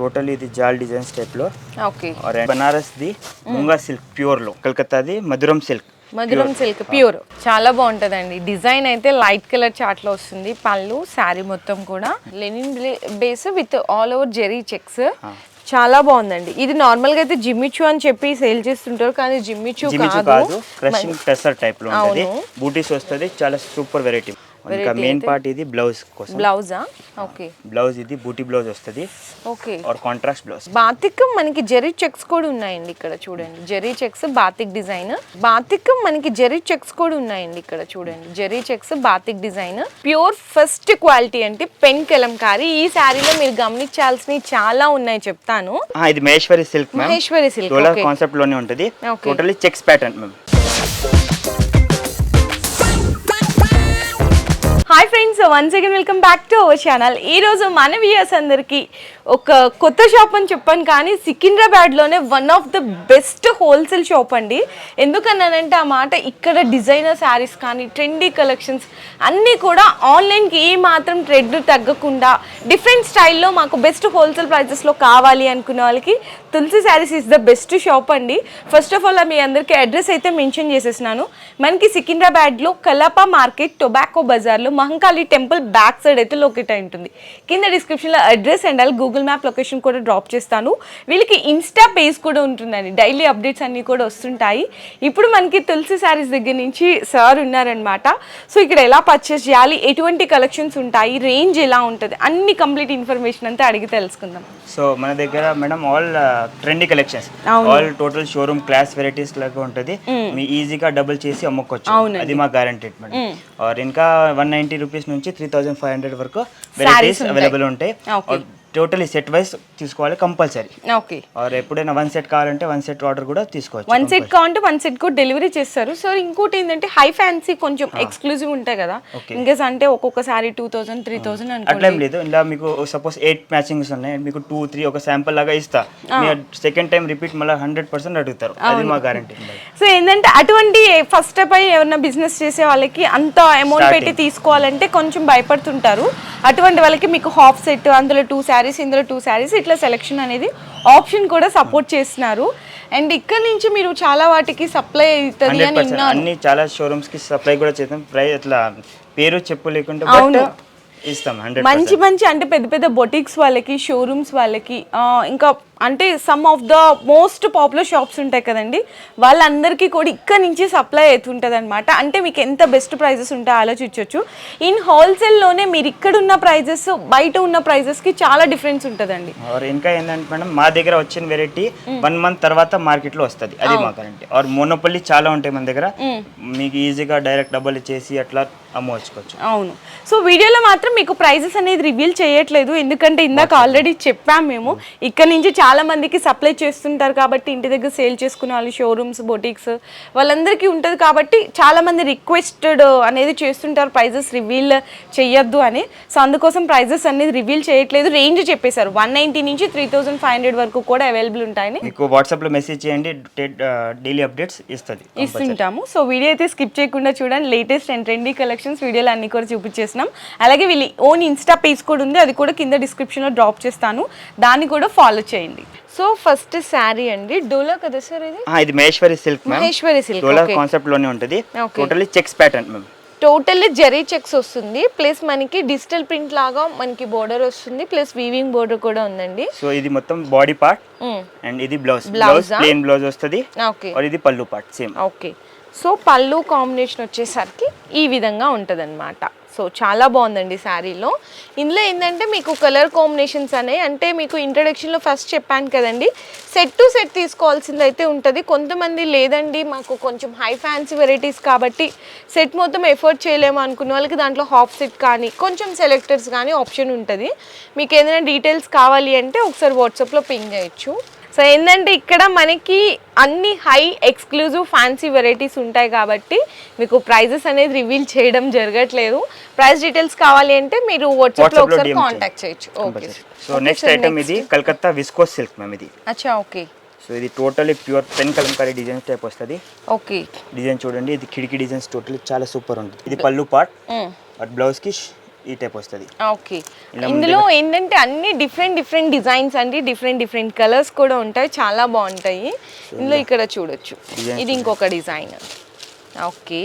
Total ఇది జాల్ designs టైప్లో. బనారస్ ది ముంగా సిల్క్ ప్యూర్లో కలకత్తాది Madhuram silk Madhuram silk pure చాలా బాగుంటుందండి. డిజైన్ అయితే లైట్ కలర్ చార్ట్లో వస్తుంది. పళ్ళు శారీ మొత్తం కూడా. Linen base with all over zari checks చాలా బాగుందండి. ఇది నార్మల్గా అయితే జిమ్మిచు అని చెప్పి సేల్ చేస్తుంటారు. కానీ జిమ్మిచు కాదు. క్రషింగ్ టెసర్ టైప్లో ఉంటుంది. బూటీస్ వస్తుంది. చాలా సూపర్ వెరైటీ ఇంకా మెయిన్ పార్ట్ ఇది బ్లౌజ్ కోసం. బ్లౌజా ఓకే బ్లౌజ్ ఇది బూటీ బ్లౌజ్ వస్తుంది. ఓకే और కాంట్రాస్ట్ బ్లౌజ్ బాతిక్ మనకి జెరీ చెక్స్ కూడా ఉన్నాయండి ఇక్కడ చూడండి. Zari checks batik design batik మనకి జెరీ చెక్స్ కూడా ఉన్నాయండి ఇక్కడ చూడండి. Zari checks batik design pure first quality అంటే పెన్ కలంకారీ ఈ శారీలో మీరు గమనించాల్సినవి చాలా ఉన్నాయి చెప్తాను. ఇది మహేశ్వరి సిల్క్ మహేశ్వరి సిల్క్ కాన్సెప్ట్లోనే ఉంటుంది. Totally checks pattern ma'am so once again welcome back to our channel ఈరోజు మన వ్యూయర్స్ అందరికీ ఒక కొత్త షాప్ అని చెప్పాను కానీ సికింద్రాబాద్లోనే one of the best wholesale shop అండి. ఎందుకన్నానంటే ఆ మాట ఇక్కడ డిజైనర్ శారీస్ కానీ ట్రెండీ కలెక్షన్స్ అన్నీ కూడా ఆన్లైన్కి ఏ మాత్రం ట్రెండ్ తగ్గకుండా డిఫరెంట్ స్టైల్లో మాకు బెస్ట్ హోల్సేల్ ప్రైజెస్లో కావాలి అనుకునే వాళ్ళకి Tulasi saris is the best shop అండి. ఫస్ట్ ఆఫ్ ఆల్ మీ అందరికీ అడ్రస్ అయితే మెన్షన్ చేసేసినాను. మనకి సికింద్రాబాద్లో కలాపా మార్కెట్ టొబాకో బజార్లో మహంకాళి టెంపుల్ బ్యాక్ సైడ్ అయితే లొకేట్ అయి ఉంటుంది. కింద డిస్క్రిప్షన్లో అడ్రస్ అండ్ అలాగే గూగుల్ మ్యాప్ లొకేషన్ కూడా డ్రాప్ చేస్తాను. వీళ్ళకి ఇన్స్టా పేజ్ కూడా ఉంటుందండి. డైలీ అప్డేట్స్ అన్నీ కూడా వస్తుంటాయి. ఇప్పుడు మనకి తులసి శారీస్ దగ్గర నుంచి సార్ ఉన్నారనమాట సో ఇక్కడ ఎలా పర్చేస్ చేయాలి? ఎటువంటి కలెక్షన్స్ ఉంటాయి? రేంజ్ ఎలా ఉంటుంది? అన్ని కంప్లీట్ ఇన్ఫర్మేషన్ అంతా అడిగి తెలుసుకుందాం. సో మన దగ్గర madam all trendy collections. All total showroom class varieties లాగా ఉంటుంది. మీ ఈజీగా డబుల్ చేసి అమ్ముకోవచ్చు. అది మా గ్యారంటీడ్ మేడం ఇంకా వన్ నైన్టీ రూపీస్ నుంచి త్రీ థౌసండ్ ఫైవ్ హండ్రెడ్ వరకు వెరైటీస్. అవైలబుల్ ఉంటాయి. టోటలీ సెట్ వైస్ తీసుకోవాలి కంపల్సరీ. ఓకే. ఆర్ ఎప్పుడైనా వన్ సెట్ కావాలంటే వన్ సెట్ ఆర్డర్ కూడా తీసుకోవచ్చు వన్ సెట్ కావాలంటే వన్ సెట్ కూడా డెలివరీ చేస్తారు. సో ఇంకోటి ఏంటంటే హై ఫ్యాన్సీ కొంచెం ఎక్స్క్లూజివ్ ఉంటాయి కదా. ఇంకేస్ అంటే ఒక్కొక్కసారి టూ థౌసండ్ త్రీ థౌసండ్ అట్లా లేదు. ఇలా మీకు సపోజ్ ఎయిట్ మ్యాచింగ్స్ ఉన్నాయి. మీకు టూ త్రీ ఒక శాంపుల్ లాగా ఇస్తా. సెకండ్ టైం రిపీట్ మళ్ళీ హండ్రెడ్ పర్సెంట్ అడుగుతారు. అది మా గ్యారంటీ సో ఏంటంటే అటువంటి ఫస్ట్ స్టెప్ అయ్యి ఎవరైనా బిజినెస్ చేసే వాళ్ళకి అంత అమౌంట్. పెట్టి తీసుకోవాలంటే కొంచెం భయపడుతుంటారు. అటువంటి వాళ్ళకి మీకు హాఫ్ సెట్ అందులో టూ శారీస్ ఇందులో టూ శారీస్ ఇట్లా సెలెక్షన్ అనేది ఆప్షన్ కూడా సపోర్ట్ చేస్తున్నారు. అండ్ ఇక్కడ నుంచి మీరు చాలా వాటికి సప్లై అవుతుంది అని అన్ని చాలా షోరూమ్స్కి సప్లై కూడా చేస్తాం ప్రైస్ అట్లా పేరు చెప్పు బట్ అవును. ఇస్తాం మంచి మంచి అంటే పెద్ద పెద్ద బొటిక్స్ వాళ్ళకి షోరూమ్స్ వాళ్ళకి ఇంకా అంటే some of the most popular shops ఉంటాయి కదండి. వాళ్ళందరికీ కూడా ఇక్కడ నుంచి సప్లై అవుతుంటుంది అనమాట అంటే మీకు ఎంత బెస్ట్ ప్రైజెస్ ఉంటాయో ఆలోచించవచ్చు ఇన్ హోల్సేల్లోనే మీరు ఇక్కడ ఉన్న ప్రైజెస్ బయట ఉన్న ప్రైజెస్కి చాలా డిఫరెన్స్ ఉంటుందండి. ఇంకా ఏంటంటే మేడం మా దగ్గర వచ్చిన వెరైటీ వన్ మంత్ తర్వాత మార్కెట్లో వస్తుంది. అది మా గ్యారంటీ ఆర్ మోనోపల్లి చాలా ఉంటాయి మన దగ్గర. మీకు ఈజీగా డైరెక్ట్ డబ్బులు ఇచ్చేసి అట్లా అమ్మవచ్చుకోవచ్చు. అవును. సో వీడియోలో మాత్రం మీకు ప్రైజెస్ అనేది రివీల్ చేయట్లేదు. ఎందుకంటే ఇందాక ఆల్రెడీ చెప్పాం మేము. ఇక్కడ నుంచి చాలా మందికి సప్లై చేస్తుంటారు కాబట్టి ఇంటి దగ్గర సేల్ చేసుకునే వాళ్ళు షోరూమ్స్ బొటిక్స్ వాళ్ళందరికీ ఉంటుంది కాబట్టి చాలా మంది రిక్వెస్టెడ్ అనేది చేస్తుంటారు. ప్రైజెస్ రివీల్ చేయొద్దు అని. సో అందుకోసం ప్రైజెస్ అనేది రివీల్ చేయట్లేదు. రేంజ్ చెప్పేశారు. వన్ నైంటీ నుంచి త్రీ థౌసండ్ ఫైవ్ హండ్రెడ్ వరకు కూడా అవైలబుల్ ఉంటాయని. మీకు వాట్సాప్లో మెసేజ్ చేయండి. డైలీ అప్డేట్స్ ఇస్తుంది ఇస్తుంటాము. సో వీడియో అయితే స్కిప్ చేయకుండా చూడండి. లేటెస్ట్ అండ్ ట్రెండీ కలెక్షన్స్ వీడియోలు అన్ని కూడా చూపించేసినాం అలాగే వీళ్ళ ఓన్ ఇన్స్టా పేజ్ కూడా ఉంది. అది కూడా కింద డిస్క్రిప్షన్లో డ్రాప్ చేస్తాను. దాన్ని కూడా ఫాలో చేయండి. సో ఫస్ట్ శారీ అండి. డోలో కదా సార్ ఇది? ఇది మహేశ్వరి సిల్క్ మహేశ్వరి సిల్క్ డోలా కాన్సెప్ట్లోనే ఉంటుంది. Totally checks pattern ma'am totally zari checks వస్తుంది. ప్లస్ మనకి డిజిటల్ ప్రింట్ లాగా మనకి బోర్డర్ వస్తుంది. ప్లస్ వీవింగ్ బోర్డర్ కూడా ఉందండి. సో ఇది మొత్తం బాడీ పార్ట్. అండ్ ఇది బ్లౌజ్ బ్లౌజ్? ప్లేన్ బ్లౌజ్ వస్తుంది. ఓకే ఇది pallu part same okay so pallu combination వచ్చేసరికి ఈ విధంగా ఉంటుందన్నమాట. సో చాలా బాగుందండి శారీలో. ఇందులో ఏంటంటే మీకు కలర్ కాంబినేషన్స్ అనేవి అంటే మీకు ఇంట్రడక్షన్లో ఫస్ట్ చెప్పాను కదండి. సెట్ టు సెట్ తీసుకోవాల్సింది అయితే ఉంటుంది. కొంతమంది లేదండి మాకు కొంచెం హై ఫ్యాన్సీ వెరైటీస్ కాబట్టి సెట్ మొత్తం ఎఫర్ట్ చేయలేము అనుకున్న వాళ్ళకి దాంట్లో హాఫ్ సెట్ కానీ కొంచెం సెలెక్టర్స్ కానీ ఆప్షన్ ఉంటుంది. మీకు ఏదైనా డీటెయిల్స్ కావాలి అంటే ఒకసారి వాట్సాప్లో పింగ్ చేయొచ్చు. సో ఏంటంటే ఇక్కడ మనకి అన్ని హై ఎక్స్క్లూజివ్ ఫ్యాన్సీ వెరైటీస్ ఉంటాయి కాబట్టి మీకు ప్రైజెస్ అనేది రివీల్ చేయడం జరగట్లేదు. ప్రైస్ డీటెయిల్స్ కావాలి అంటే మీరు వాట్సాప్లో ఒకసారి కాంటాక్ట్ చేయొచ్చు. ఓకే సో నెక్స్ట్ ఐటమ్ ఇది కలకత్తా విస్కోస్ సిల్క్ మ్యామ్ ఇది. అచ్చా ఓకే సో ఇది totally pure pen kalamkari design type వస్తుంది. ఓకే డిజైన్ చూడండి ఇది కిటికీ డిజైన్స్ టోటలీ చాలా సూపర్ ఉంటుంది. ఇది పళ్ళు పార్ట్. బట్ బ్లౌజ్కి ఈ టైప్ వస్తుంది. ఓకే. ఇందులో ఏంటంటే అన్ని డిఫరెంట్ డిఫరెంట్ డిజైన్స్ అండి డిఫరెంట్ డిఫరెంట్ కలర్స్ కూడా ఉంటాయి చాలా బాగుంటాయి. ఇందులో ఇక్కడ చూడొచ్చు. ఇది ఇంకొక డిజైన్. ఓకే.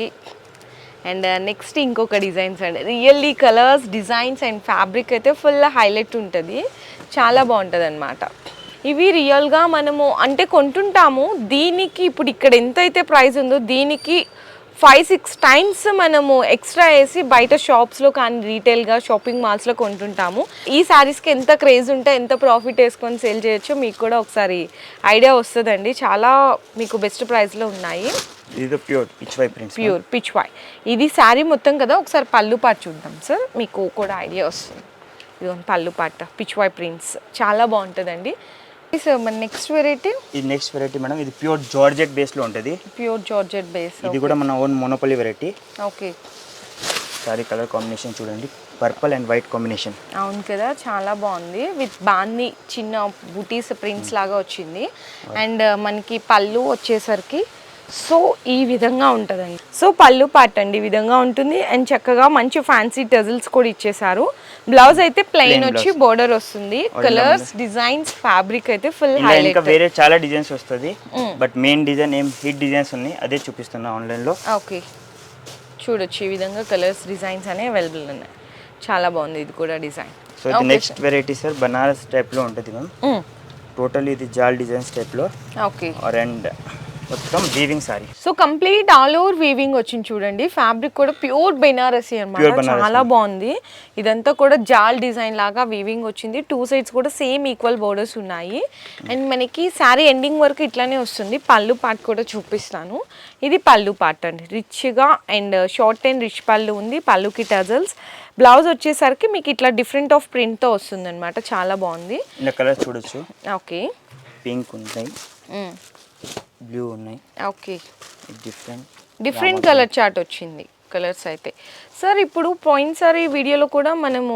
అండ్ నెక్స్ట్ ఇంకొక డిజైన్స్ అండి. Really colours designs and fabric అయితే ఫుల్ హైలైట్ ఉంటుంది. చాలా బాగుంటుంది అనమాట ఇవి రియల్గా మనము అంటే కొంటుంటాము. దీనికి ఇప్పుడు ఇక్కడ ఎంత అయితే ప్రైస్ ఉందో దీనికి ఫైవ్ సిక్స్ టైమ్స్ మనము ఎక్స్ట్రా వేసి బయట షాప్స్లో కానీ రీటైల్గా షాపింగ్ మాల్స్లో కొంటుంటాము. ఈ శారీస్కి ఎంత క్రేజ్ ఉంటే ఎంత ప్రాఫిట్ వేసుకొని సేల్ చేయొచ్చో మీకు కూడా ఒకసారి ఐడియా వస్తుందండి. చాలా మీకు బెస్ట్ ప్రైస్లో ఉన్నాయి. ఇది ప్యూర్ పిచ్ వై ప్యూర్ ఇది శారీ మొత్తం కదా ఒకసారి పళ్ళు పాటు చూద్దాం సార్ మీకు కూడా ఐడియా వస్తుంది. ఇది పళ్ళు పాట పిచ్ వై ప్రింట్స్ చాలా బాగుంటుందండి. నెక్స్ట్ వెరైటీ ఇది నెక్స్ట్ వెరైటీ మేడం ఇది ప్యూర్ జార్జెట్ బేస్లో ఉంటుంది. ప్యూర్ జార్జెట్ బేస్ ఇది కూడా మన own monopoly variety okay sari colour combination చూడండి. పర్పుల్ అండ్ వైట్ కాంబినేషన్ అవును కదా చాలా బాగుంది. విత్ బాంది చిన్న బుటీస్ ప్రింట్స్ లాగా వచ్చింది. అండ్ మనకి పళ్ళు వచ్చేసరికి సో ఈ విధంగా ఉంటుందండి. సో పళ్ళు పార్ట్ అండి ఈ విధంగా ఉంటుంది. అండ్ చక్కగా మంచి ఫ్యాన్సీ టజిల్స్ కూడా ఇచ్చేసారు బ్లౌజ్ అయితే ప్లెయిన్ వచ్చి బోర్డర్ వస్తుంది. కలర్స్ డిజైన్స్ ఫ్యాబ్రిక్ అయితే ఫుల్ ఇంకా వేరే చాలా డిజైన్స్ వస్తుంది. బట్ మెయిన్ డిజైన్ ఏం హిట్ డిజైన్స్ ఉన్నాయి. అదే చూపిస్తున్నా ఆన్లైన్లో ఓకే చూడొచ్చు ఈ విధంగా కలర్స్ డిజైన్స్ అనేవి అవైలబుల్ ఉన్నాయి. చాలా బాగుంది ఇది కూడా డిజైన్ సో ఇది నెక్స్ట్ వెరైటీ సార్ బనారస్ టైప్లో ఉంటుంది మ్యామ్ టోటల్ ఇది జాల్ డిజైన్స్ టైప్లో ఓకే ఆర్ అండ్ మొత్తం weaving sari so complete all over weaving వచ్చింది చూడండి. ఫ్యాబ్రిక్ కూడా ప్యూర్ బెనారసీ అనమాట. చాలా బాగుంది. ఇదంతా కూడా జాల్ డిజైన్ లాగా వీవింగ్ వచ్చింది. టూ సైడ్స్ కూడా సేమ్ ఈక్వల్ బోర్డర్స్ ఉన్నాయి. అండ్ మనకి శారీ ఎండింగ్ వరకు ఇట్లానే వస్తుంది. పళ్ళు పార్ట్ కూడా చూపిస్తాను. ఇది పళ్ళు పార్ట్ అండి. రిచ్గా అండ్ షార్ట్ అండ్ రిచ్ పళ్ళు ఉంది. పళ్ళుకి టజల్స్ బ్లౌజ్ వచ్చేసరికి మీకు ఇట్లా డిఫరెంట్ ఆఫ్ ప్రింట్తో వస్తుంది అనమాట చాలా బాగుంది. చూడొచ్చు. ఓకే పింక్ ఉన్నాయి బ్లూ ఉన్నాయి. Okay different different colour chart వచ్చింది కలర్స్ అయితే. సార్ ఇప్పుడు పోయినసారి వీడియోలో కూడా మనము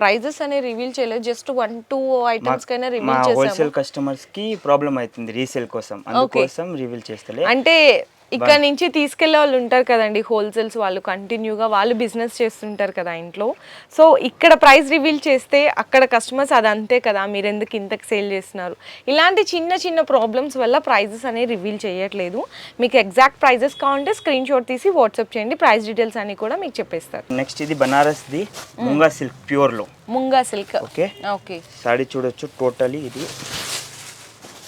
ప్రైజెస్ అనేవి రివీల్ చేయలేదు. జస్ట్ వన్ టూ ఐటమ్స్ కైనా రివీల్ చేసాము హోల్సేల్ కస్టమర్స్కి ప్రాబ్లం అవుతుంది రీసేల్ కోసం. అందుకోసం రివీల్ చేస్తలే. అంటే ఇక్కడ నుంచి తీసుకెళ్ళే వాళ్ళు ఉంటారు కదండి హోల్సేల్స్ వాళ్ళు. కంటిన్యూగా వాళ్ళు బిజినెస్ చేస్తుంటారు కదా ఇంట్లో. సో ఇక్కడ ప్రైస్ రివీల్ చేస్తే అక్కడ కస్టమర్స్ అది అంతే కదా మీరు ఎందుకు ఇంతకు సేల్ చేస్తున్నారు? ఇలాంటి చిన్న చిన్న ప్రాబ్లమ్స్ వల్ల ప్రైజెస్ అనేవి రివీల్ చేయట్లేదు. మీకు ఎగ్జాక్ట్ ప్రైజెస్ కావాలంటే స్క్రీన్ షాట్ తీసి వాట్సాప్ చేయండి ప్రైస్ డీటెయిల్స్ అన్ని కూడా మీకు చెప్పేస్తారు. నెక్స్ట్ ఇది బనారస్ ది munga silk ప్యూర్లో. Munga silk okay okay sari చూడొచ్చు టోటలీ ఇది.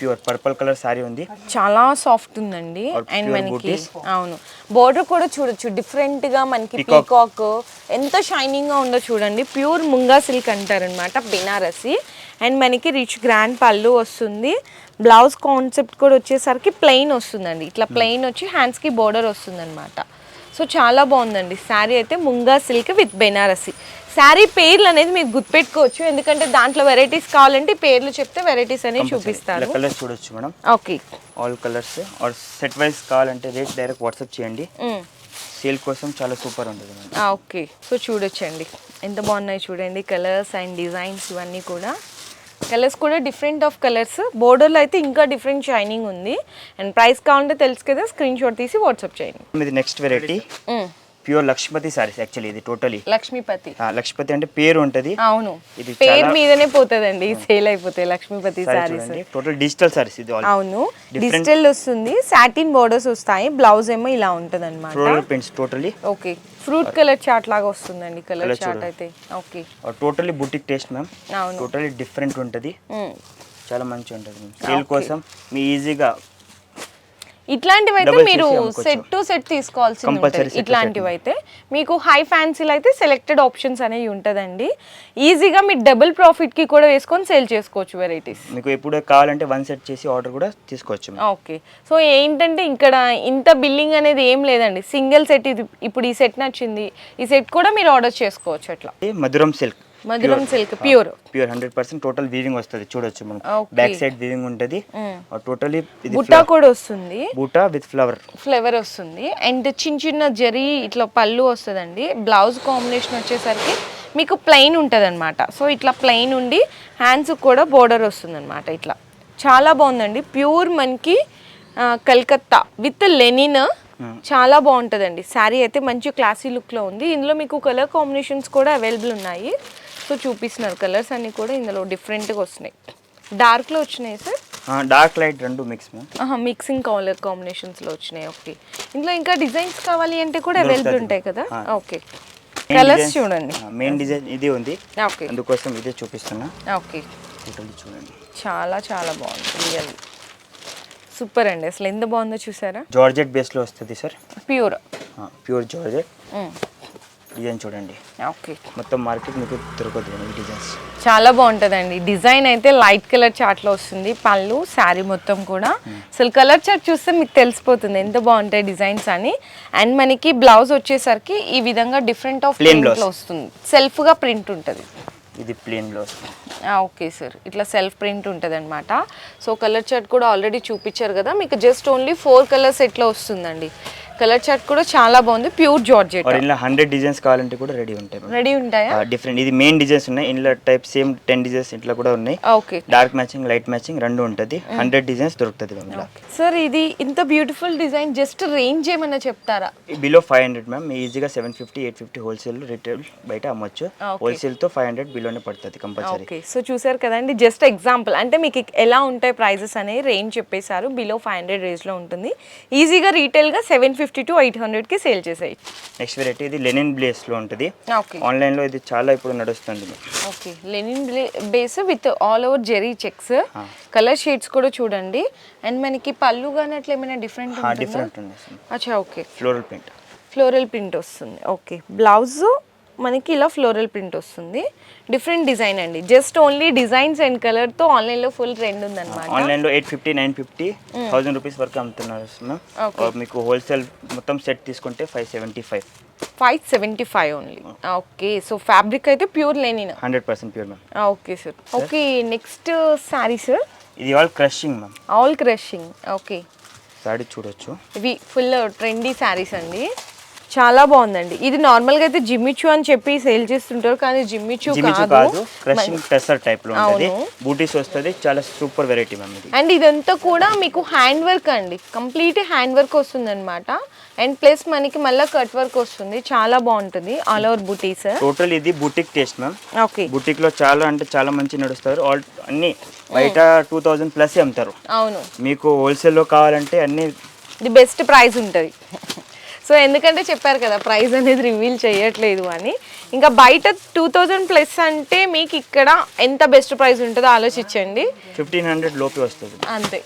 ప్యూర్ పర్పుల్ కలర్ సారీ ఉంది. చాలా సాఫ్ట్ ఉందండి. అండ్ మనకి. అవును. బోర్డర్ కూడా చూడొచ్చు. డిఫరెంట్గా మనకి. పీకాక్ ఎంత షైనింగ్గా ఉందో చూడండి. ప్యూర్ ముంగా సిల్క్ అంటారనమాట బెనారసి అండ్ మనకి రిచ్ గ్రాండ్ పళ్ళు వస్తుంది. బ్లౌజ్ కాన్సెప్ట్ కూడా వచ్చేసరికి ప్లెయిన్ వస్తుందండి. ఇట్లా ప్లెయిన్ వచ్చి హ్యాండ్స్కి బోర్డర్ వస్తుందన్నమాట. సో చాలా బాగుందండి. శారీ అయితే ముంగా సిల్క్ విత్ బెనారసి శారీ పేర్లు అనేది మీరు గుర్తుపెట్టుకోవచ్చు. ఎందుకంటే దాంట్లో వెరైటీస్ కావాలంటే పేర్లు చెప్తే వెరైటీస్ అనేవి చూపిస్తారు. కలర్స్ చూడొచ్చు madam. Okay. All colours or set wise కావాలంటే రేట్ డైరెక్ట్ వాట్సాప్ చేయండి. సేల్ కోసం చాలా సూపర్ ఉంటుంది మేడం. ఓకే. సో చూడొచ్చండి. ఎంత బాగున్నాయి చూడండి కలర్స్ అండ్ డిజైన్స్ ఇవన్నీ కూడా. కలర్స్ కూడా డిఫరెంట్ ఆఫ్ కలర్స్ బోర్డర్లో అయితే ఇంకా డిఫరెంట్ షైనింగ్ ఉంది. అండ్ ప్రైస్ కావాలంటే తెలుసు కదా స్క్రీన్ షాట్ తీసి వాట్సాప్ చేయండి. ఇది next variety. Pure Lakshmati saris actually ఇది టోటలీ లక్ష్మీపతి. లక్ష్మతి అంటే పేరు ఉంటుంది. అవును. ఇది పేరు మీదనే పోతుందండి సేల్ అయిపోతాయి లక్ష్మీపతి సారీ సారీస్. టోటల్ డిజిటల్ సారీస్ ఇది ఆల్ అవును. డిజిటల్ వస్తుంది సాటిన్ బోర్డర్స్ వస్తాయి బ్లౌజ్ ఏమో ఇలా ఉంటుంది అనమాట floral prints totally okay fruit colour chart లాగా వస్తుందండి కలర్ చాట్. అయితే. Okay totally boutique taste ma'am అవును. టోటలీ డిఫరెంట్ ఉంటుంది. మ్మ్. చాలా మంచిగా ఉంటుంది సేల్ కోసం మీ ఈజీగా ఇట్లాంటివి అయితే మీరు. సెట్ టు సెట్ తీసుకోవాల్సింది ఇట్లాంటివి. అయితే మీకు హై ఫ్యాన్సీలో అయితే సెలెక్టెడ్ ఆప్షన్స్ అనేవి ఉంటుందండి. ఈజీగా మీరు డబుల్ ప్రాఫిట్కి కూడా వేసుకొని సేల్ చేసుకోవచ్చు వెరైటీస్ మీకు ఎప్పుడు కావాలంటే వన్ సెట్ చేసి ఆర్డర్ కూడా తీసుకోవచ్చు ఓకే సో ఏంటంటే ఇక్కడ ఇంత బిల్లింగ్ అనేది ఏం లేదండి. సింగిల్ సెట్ ఇది ఇప్పుడు ఈ సెట్ నచ్చింది. ఈ సెట్ కూడా మీరు ఆర్డర్ చేసుకోవచ్చు అట్లా. Madhuram silk Madhuram silk pure pure hundred percent total weaving వస్తుంది చూడొచ్చు మనం. బ్యాక్ సైడ్ వీవింగ్ ఉంటుంది. టోటలీ బుట్టా కూడా వస్తుంది. బూటా విత్ ఫ్లవర్ ఫ్లేవర్ వస్తుంది. అండ్ చిన్న చిన్న జరీ ఇట్లా పళ్ళు వస్తుందండి. బ్లౌజ్ కాంబినేషన్ వచ్చేసరికి మీకు ప్లెయిన్ ఉంటుంది అనమాట సో ఇట్లా ప్లెయిన్ ఉండి హ్యాండ్స్ కూడా బోర్డర్ వస్తుంది అనమాట ఇట్లా. చాలా బాగుందండి. ప్యూర్ మనకి కలకత్తా విత్ లెనిన్ చాలా బాగుంటుందండి. శారీ అయితే మంచి క్లాసీ లుక్లో ఉంది. ఇందులో మీకు కలర్ కాంబినేషన్స్ కూడా అవైలబుల్ ఉన్నాయి. సో చూపిస్తున్నారు కలర్స్ అన్నీ కూడా ఇందులో డిఫరెంట్గా వస్తున్నాయి. డార్క్లో వచ్చినాయి సార్? డార్క్ లైట్ రెండు మిక్స్ మిక్సింగ్ కలర్ కాంబినేషన్స్లో వచ్చినాయి. ఓకే. ఇందులో ఇంకా డిజైన్స్ కావాలి అంటే కూడా అవైలబుల్ ఉంటాయి కదా? ఓకే. కలర్స్ చూడండి. మెయిన్ డిజైన్ ఇది ఉంది. ఓకే. అందుకోసం ఇదే చూపిస్తున్నా. ఓకే. చూడండి. చాలా చాలా బాగుంది. రియల్ సూపర్ అండి. అసలు ఎంత బాగుందో చూసారా? జార్జెట్ బేస్లో వస్తుంది sir pure pure georgette design చూడండి. ఓకే. మొత్తం మార్కెట్ మీకు దొరకదు ఈ డిజైన్స్. చాలా బాగుంటుందండి. డిజైన్ అయితే లైట్ కలర్ చార్ట్లో వస్తుంది. పళ్ళు శారీ మొత్తం కూడా. అసలు కలర్ చార్ట్ చూస్తే మీకు తెలిసిపోతుంది ఎంత బాగుంటాయి డిజైన్స్ అని. అండ్ మనకి బ్లౌజ్ వచ్చేసరికి ఈ విధంగా డిఫరెంట్ ఆఫ్ ప్రింట్లో. వస్తుంది. సెల్ఫ్గా ప్రింట్ ఉంటుంది. ఇది ప్లేన్లో వస్తుంది ఓకే సార్. ఇట్లా సెల్ఫ్ ప్రింట్ ఉంటుంది అనమాట సో కలర్ చార్ట్ కూడా ఆల్రెడీ చూపించారు కదా. మీకు జస్ట్ ఓన్లీ ఫోర్ కలర్స్ ఎట్లా వస్తుందండి. కలర్ చార్ట్ కూడా చాలా బాగుంది. Pure georgette. ఇందులో హండ్రెడ్ డిజైన్స్ కావాలంటే కూడా రెడీ ఉంటాయి రెడీ ఉంటాయా? డిఫరెంట్. ఇది మెయిన్ డిజైన్స్ ఉన్నాయి. ఇందులో టైప్ సేమ్ టెన్ డిజైన్స్ ఇట్లా కూడా ఉన్నాయి. Okay. Dark matching light matching రెండు ఉంటుంది. హండ్రెడ్ డిజైన్స్ దొరుకుతుంది ఇందులో. సార్ ఇది ఇంత బ్యూటిఫుల్ డిజైన్ జస్ట్ రేంజ్ ఏమన్నా చెప్తారా? Below five hundred ma'am. ఈజీగా seven fifty eight fifty wholesale retail బయట అమ్మొచ్చు. Okay. హోల్సేల్తో ఫైవ్ హండ్రెడ్ బిలోనే పడుతుంది కంపల్సరీ. సో చూసారు కదండి జస్ట్ ఎగ్జాంపుల్. అంటే మీకు ఎలా ఉంటాయి ప్రైజెస్ అనేవి రేంజ్ చెప్పేశారు. బిలో ఫైవ్ హండ్రెడ్ రేంజ్లో ఉంటుంది. ఈజీగా రీటైల్గా సెవెన్ ఫిఫ్టీ టు ఎయిట్ హండ్రెడ్కి సేల్ చేసేయి. నెక్స్ట్ వెరైటీ ఇది లెనిన్ బ్లేస్లో ఉంటుంది. ఓకే. ఆన్లైన్లో ఇది చాలా ఇప్పుడు నడుస్తుంది. Okay. Linen base with all over zari checks. Colour shades కూడా చూడండి. అండ్ మనకి పళ్ళు కానీ అట్లా ఏమైనా డిఫరెంట్ డిఫరెంట్ ఉంది అచ్చా okay. Floral print floral print వస్తుంది. ఓకే. బ్లౌజ్ మనకి ఇలా ఫ్లోరల్ ప్రింట్ వస్తుంది. డిఫరెంట్ డిజైన్ అండి. జస్ట్ ఓన్లీ డిజైన్స్ అండ్ కలర్తో ఆన్లైన్లో ఫుల్ ట్రెండ్ ఉందన్నమాట. ఆన్లైన్లో eight fifty nine fifty thousand rupees వరకు అమ్ముతున్నారు Okay. మీకు హోల్సేల్ మొత్తం సెట్ తీసుకుంటే five seventy five five seventy five only okay so fabric అయితే pure linen hundred percent pure ma'am. Okay sir okay next sari sir ఇది all crushing ma'am. All crushing okay sari చూడొచ్చు. ఇవి full trendy saris అండి. చాలా బాగుందండి. ఇది నార్మల్గా అయితే జిమ్మిచు అని చెప్పి సేల్ చేస్తుంటారు కానీ జిమ్మిచు కాదు. క్రషింగ్ టెసర్ టైప్లో ఉంటుంది. బూటీస్ వస్తుంది చాలా సూపర్ వెరైటీ మ్యామ్ ఇది. అండ్ ఇదంతా కూడా మీకు హ్యాండ్ వర్క్ అండి. కంప్లీట్ హ్యాండ్ వర్క్ వస్తుంది అనమాట అండ్ ప్లస్ మనకి మళ్ళీ కట్ వర్క్ వస్తుంది. చాలా బాగుంటుంది ఆల్ ఓవర్ బుటీస్. టోటల్ ఇది బుటిక్ టేస్ట్ మ్యామ్. ఓకే. బుటిక్లో చాలా అంటే చాలా మంచి నడుస్తారు. ఆల్ అన్ని బయట టూ థౌజండ్ ప్లస్ అమ్ముతారు. అవును. మీకు హోల్సేల్లో కావాలంటే అన్ని ఇది బెస్ట్ ప్రైస్ ఉంటుంది. సో ఎందుకంటే చెప్పారు కదా ప్రైస్ అనేది రివీల్ చేయట్లేదు అని. ఇంకా బయట టూ థౌజండ్ ప్లస్ అంటే మీకు ఇక్కడ ఎంత బెస్ట్ ప్రైస్ ఉంటుందో ఆలోచించండి. ఫిఫ్టీన్ హండ్రెడ్ లోపే వస్తుంది. అంతే.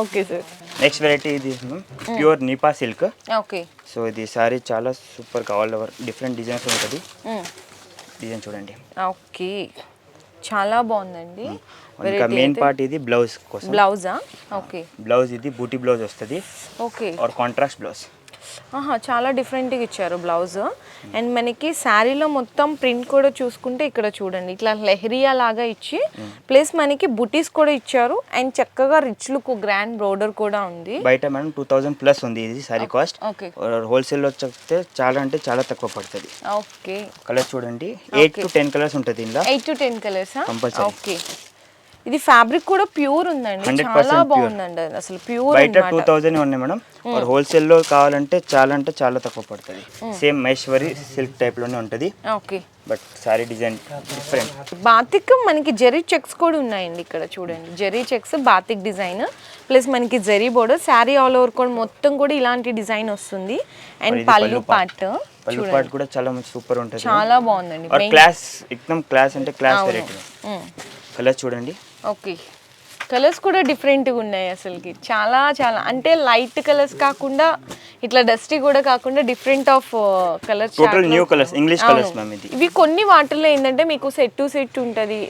Okay sir. నెక్స్ట్ వెరైటీ ఇది ప్యూర్ నిపా సిల్క్ ఓకే. సో ఇది సారీ చాలా సూపర్ కావాలి. డిఫరెంట్ డిజైన్స్ ఉంటుంది. డిజైన్ చూడండి. ఓకే. చాలా బాగుందండి. ఇంకా మెయిన్ పార్ట్ ఇది బ్లౌజ్ కోసం. బ్లౌజా ఓకే. బ్లౌజ్ ఇది బూటీ బ్లౌజ్ వస్తుంది. ఓకే. ఆర్ కాంట్రాస్ట్ బ్లౌజ్ ఆహా చాలా డిఫరెంట్గా ఇచ్చారు బ్లౌజ్ అండ్ మనకి శారీలో మొత్తం ప్రింట్ కూడా చూసుకుంటే ఇక్కడ చూడండి ఇట్లా లెహరియా లాగా ఇచ్చి ప్లస్ మనకి బుటీస్ కూడా ఇచ్చారు. అండ్ చక్కగా రిచ్ లుక్ గ్రాండ్ బ్రోడర్ కూడా ఉంది. బయట మేడం టూ థౌజండ్ ప్లస్ ఉంది ఇది సారీ కాస్ట్ ఓకే. హోల్సేల్లో చెప్తే చాలా అంటే చాలా తక్కువ పడుతుంది. ఓకే. కలర్ చూడండి. ఎయిట్ టు టెన్ కలర్స్ ఉంటుంది ఇందులో. Eight to ten colours. Okay. ఇది ఫ్యాబ్రిక్ కూడా ప్యూర్ ఉందండి. చాలా బాగుందండి. అసలు ప్యూర్ బయట టూ థౌజండ్ ఉన్నాయి మేడం. హోల్సేల్లో కావాలంటే చాలా అంటే చాలా తక్కువ పడుతుంది. సేమ్ మహేశ్వరి సిల్క్ టైప్లోనే ఉంటుంది. Okay. But sari design different batik మనకి జెరీ చెక్స్ కూడా ఉన్నాయండి ఇక్కడ చూడండి. Zari checks batik design plus మనకి zari border sari all over కూడా మొత్తం కూడా ఇలాంటి డిజైన్ వస్తుంది. And pallu part pallu part కూడా చాలా సూపర్ ఉంటుంది. చాలా బాగుందండి. క్లాస్ ఎక్దమ్ క్లాస్ అంటే క్లాస్ వెరైటీ కలర్ చూడండి. ఓకే. కలర్స్ కూడా డిఫరెంట్గా ఉన్నాయి అసలుకి. చాలా చాలా. అంటే లైట్ కలర్స్ కాకుండా ఇట్లా డస్టీ కూడా కాకుండా different of colours total new colours English colours ma'am ఇది. ఇవి కొన్ని వాటిల్లో ఏంటంటే మీకు సెట్ టు సెట్ ఉంటుంది.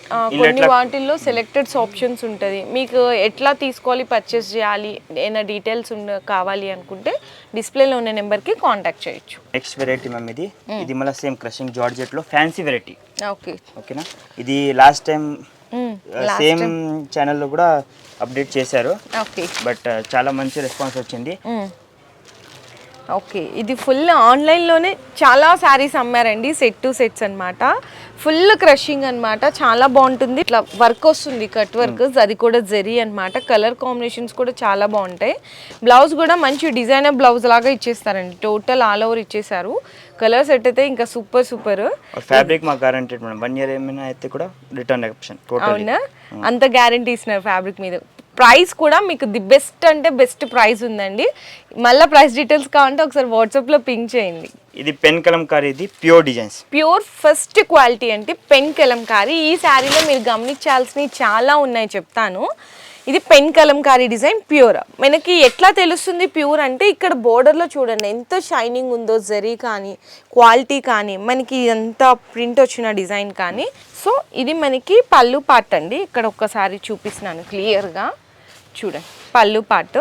కొన్ని వాటిల్లో సెలెక్టెడ్ ఆప్షన్స్ ఉంటుంది. మీకు ఎట్లా తీసుకోవాలి పర్చేస్ చేయాలి ఏమైనా డీటెయిల్స్ కావాలి అనుకుంటే డిస్ప్లేలో ఉన్న నెంబర్కి కాంటాక్ట్ చేయొచ్చు. నెక్స్ట్ వెరైటీ మ్యామ్ ఇది. ఇది మళ్ళీ సేమ్ క్రషింగ్ జార్జెట్లో ఫ్యాన్సీ వెరైటీ ఓకే. ఓకేనా ఇది లాస్ట్ టైం సేమ్ ఛానల్లో కూడా అప్డేట్ చేశారు. బట్ చాలా మంచి రెస్పాన్స్ వచ్చింది. ఓకే ఇది ఫుల్ ఆన్లైన్లోనే చాలా శారీస్ అమ్మారండి సెట్ టు సెట్స్ అన్నమాట. ఫుల్ క్రషింగ్ అన్నమాట చాలా బాగుంటుంది. ఇట్లా వర్క్ వస్తుంది కట్ వర్క్ అది కూడా జరీ అన్నమాట. కలర్ కాంబినేషన్స్ కూడా చాలా బాగుంటాయి. బ్లౌజ్ కూడా మంచి డిజైనర్ బ్లౌజ్ లాగా ఇచ్చేస్తారండి. టోటల్ ఆల్ ఓవర్ ఇచ్చేసారు కలర్ సెట్ అయితే ఇంకా సూపర్ సూపర్ ఫ్యాబ్రిక్ మాకు గ్యారంటెడ్ మేడం వన్ ఇయర్ ఏమైనా అయితే కూడా రిటర్న్ ఆప్షన్ అవునా? అంత గ్యారంటీ ఇస్తున్నారు ఫ్యాబ్రిక్ మీద. ప్రైస్ కూడా మీకు ది బెస్ట్ అంటే బెస్ట్ ప్రైస్ ఉందండి. మళ్ళీ ప్రైస్ డీటెయిల్స్ కావాలంటే ఒకసారి వాట్సాప్లో పింక్ చేయండి. ఇది పెన్ కలంకారీ ఇది pure designs. Pure first quality అంటే పెన్ కలంకారీ. ఈ శారీలో మీరు గమనించాల్సినవి చాలా ఉన్నాయి చెప్తాను. ఇది పెన్ కలంకారీ డిజైన్ ప్యూర్. మనకి ఎట్లా తెలుస్తుంది ప్యూర్ అంటే ఇక్కడ బోర్డర్లో చూడండి ఎంత షైనింగ్ ఉందో జరీ కానీ క్వాలిటీ కానీ మనకి ఎంత ప్రింట్ వచ్చిన డిజైన్ కానీ. సో ఇది మనకి పళ్ళు పార్ట్ అండి. ఇక్కడ ఒక్కసారి చూపిస్తున్నాను క్లియర్గా. చూడండి. పళ్ళు పాటు.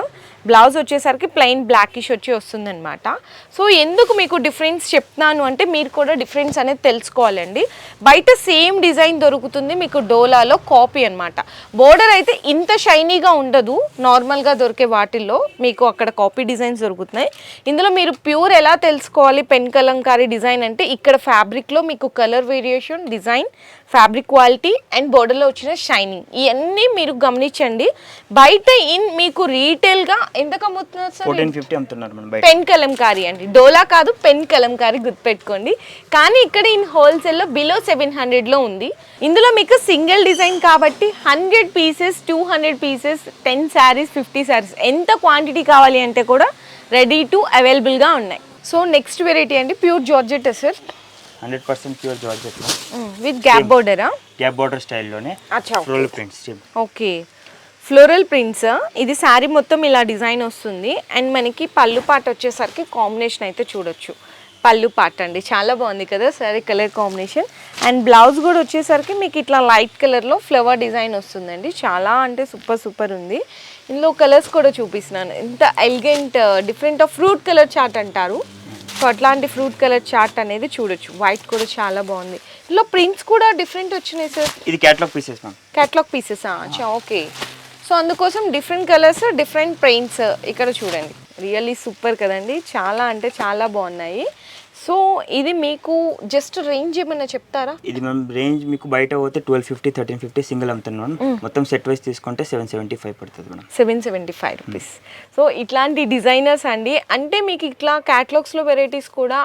బ్లౌజ్ వచ్చేసరికి ప్లెయిన్ బ్లాకిష్ వచ్చి వస్తుందన్నమాట. సో ఎందుకు మీకు డిఫరెన్స్ చెప్తున్నాను అంటే మీరు కూడా డిఫరెన్స్ అనేది తెలుసుకోవాలండి. బయట సేమ్ డిజైన్ దొరుకుతుంది మీకు డోలాలో కాపీ అన్నమాట. బోర్డర్ అయితే ఇంత షైనీగా ఉండదు. నార్మల్గా దొరికే వాటిల్లో మీకు అక్కడ కాపీ డిజైన్స్ దొరుకుతున్నాయి. ఇందులో మీరు ప్యూర్ ఎలా తెలుసుకోవాలి? పెన్ కలంకారీ డిజైన్ అంటే ఇక్కడ ఫ్యాబ్రిక్లో మీకు colour variation design fabric quality and బోర్డర్లో వచ్చిన షైనింగ్ ఇవన్నీ మీరు గమనించండి. బయట ఇన్ మీకు రీటైల్గా ఎంత అమ్ముతున్నారు ఫోర్టీన్ ఫిఫ్టీ అమ్ముతున్నారు బయట. పెన్ కలంకారీ అండి. డోలా కాదు పెన్ కలంకారీ గుర్తుపెట్టుకోండి. కానీ ఇక్కడ ఇన్ హోల్సేల్లో బిలో సెవెన్ హండ్రెడ్లో ఉంది. ఇందులో మీకు సింగిల్ డిజైన్ కాబట్టి hundred pieces two hundred pieces ten saris fifty saris ఎంత క్వాంటిటీ కావాలి అంటే కూడా రెడీ టు అవైలబుల్గా ఉన్నాయి. సో నెక్స్ట్ వెరైటీ అండి pure georgette sir. Hundred percent pure జార్జెట్లో with gap బోర్డరా? గ్యాప్ బార్డర్ స్టైల్లోనే ఓకే. ఫ్లోరల్ ప్రింట్స్ ఇది శారీ మొత్తం ఇలా డిజైన్ వస్తుంది. అండ్ మనకి పళ్ళు పాట వచ్చేసరికి కాంబినేషన్ అయితే చూడొచ్చు. పళ్ళు పాట అండి. చాలా బాగుంది కదా sari colour combination. And blouse కూడా వచ్చేసరికి మీకు ఇట్లా లైట్ కలర్లో ఫ్లవర్ డిజైన్ వస్తుందండి. చాలా అంటే సూపర్ సూపర్ ఉంది. ఇందులో కలర్స్ కూడా చూపిస్తున్నాను. ఎంత elegant different of fruit colour chart అంటారు. సో అట్లాంటి ఫ్రూట్ కలర్ చార్ట్ అనేది చూడొచ్చు. వైట్ కూడా చాలా బాగుంది. ఇందులో ప్రింట్స్ కూడా డిఫరెంట్ వచ్చినాయి సార్ ఇది catalogue pieces catalogue pieces okay so అందుకోసం డిఫరెంట్ కలర్స్ డిఫరెంట్ పెయింట్స్ ఇక్కడ చూడండి. రియల్లీ సూపర్ కదండి. చాలా అంటే చాలా బాగున్నాయి. సో ఇది మీకు జస్ట్ రేంజ్ ఏమైనా చెప్తారా? ఇది మేము రేంజ్ మీకు బయట పోతే twelve fifty thirteen fifty single అమ్ముతున్నాం మొత్తం సెట్ వైస్ తీసుకుంటే సెవెన్ సెవెంటీ ఫైవ్ పడుతుంది madam seven seventy five rupees so ఇట్లాంటి డిజైనర్స్ అండి. అంటే మీకు ఇట్లా క్యాటలాగ్స్లో వెరైటీస్ కూడా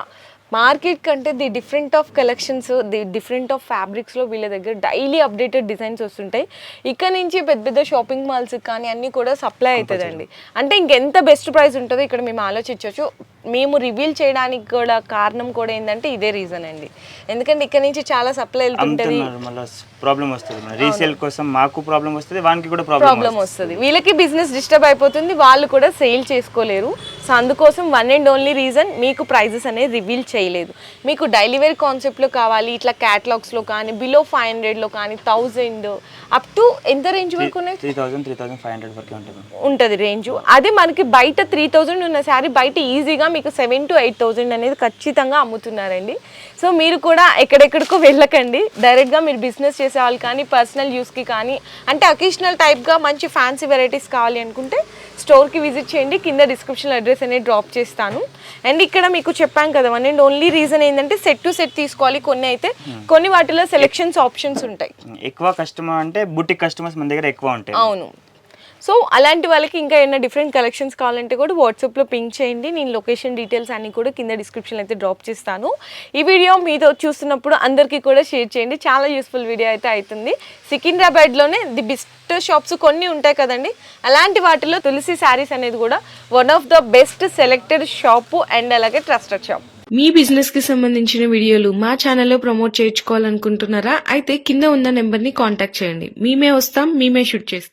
మార్కెట్ కంటే the different of collections the different of ఫ్యాబ్రిక్స్లో వీళ్ళ దగ్గర డైలీ అప్డేటెడ్ డిజైన్స్ వస్తుంటాయి. ఇక్కడ నుంచి పెద్ద పెద్ద షాపింగ్ మాల్స్ కానీ అన్నీ కూడా సప్లై అవుతుందండి. అంటే ఇంకెంత బెస్ట్ ప్రైస్ ఉంటుందో ఇక్కడ మేము ఆలోచించవచ్చు మేము రివీల్ చేయడానికి కూడా కారణం కూడా ఏంటంటే ఇదే రీజన్ అండి. ఎందుకంటే ఇక్కడ నుంచి చాలా సప్లై వెళ్తుంటుంది. ప్రాబ్లం వస్తుంది. రీసేల్ కోసం మాకు ప్రాబ్లం వస్తుంది వానికి కూడా ప్రాబ్లం వస్తుంది. వీళ్ళకి బిజినెస్ డిస్టర్బ్ అయిపోతుంది వాళ్ళు కూడా సేల్ చేసుకోలేరు. సో అందుకోసం వన్ అండ్ ఓన్లీ రీజన్ మీకు ప్రైజెస్ అనేది రివీల్ చేయలేదు. మీకు డైలీ వేర్ కాన్సెప్ట్లో కావాలి ఇట్లా క్యాటలాగ్స్లో కానీ బిలో ఫైవ్ హండ్రెడ్లో కానీ థౌజండ్ అప్ టు ఎంత రేంజ్ వరకు ఉన్నాయి? Three thousand three thousand five hundred వరకే ఉంటుంది. ఉంటుంది రేంజ్ అదే మనకి బయట త్రీ థౌజండ్ ఉన్న శారీ బయట ఈజీగా మీకు సెవెన్ టు ఎయిట్ థౌజండ్ అనేది ఖచ్చితంగా అమ్ముతున్నారండి. సో మీరు కూడా ఎక్కడెక్కడికో వెళ్ళకండి. డైరెక్ట్గా మీరు బిజినెస్ చేసే వాళ్ళు కానీ పర్సనల్ యూస్కి కానీ అంటే అకేషనల్ టైప్గా మంచి ఫ్యాన్సీ వెరైటీస్ కావాలి అనుకుంటే స్టోర్కి విజిట్ చేయండి. కింద డిస్క్రిప్షన్ అడ్రస్ అనేది డ్రాప్ చేస్తాను. అండ్ ఇక్కడ మీకు చెప్పాను కదా అండ్ ఓన్లీ రీజన్ ఏంటంటే సెట్ టు సెట్ తీసుకోవాలి కొన్ని అయితే. కొన్ని వాటిలో సెలెక్షన్స్ ఆప్షన్స్ ఉంటాయి. ఎక్కువ కస్టమర్ అంటే బుటిక్ కస్టమర్స్ మన దగ్గర ఎక్కువ ఉంటాయి. అవును. సో అలాంటి వాళ్ళకి ఇంకా ఏమైనా డిఫరెంట్ కలెక్షన్స్ కావాలంటే కూడా వాట్సాప్లో పింక్ చేయండి. నేను లొకేషన్ డీటెయిల్స్ అన్ని కూడా కింద డిస్క్రిప్షన్ అయితే డ్రాప్ చేస్తాను. ఈ వీడియో మీతో చూస్తున్నప్పుడు అందరికీ కూడా షేర్ చేయండి. చాలా యూస్ఫుల్ వీడియో అయితే అవుతుంది సికింద్రాబాద్లోనే ది బెస్ట్ షాప్స్ కొన్ని ఉంటాయి కదండి. అలాంటి వాటిలో తులసి శారీస్ అనేది కూడా one of the best selected shop and అలాగే ట్రస్టెడ్ షాప్ మీ బిజినెస్కి సంబంధించిన వీడియోలు మా ఛానల్లో ప్రమోట్ చేయించుకోవాలనుకుంటున్నారా? అయితే కింద ఉన్న నెంబర్ని కాంటాక్ట్ చేయండి. మేమే వస్తాం మేమే షూట్ చేస్తాం.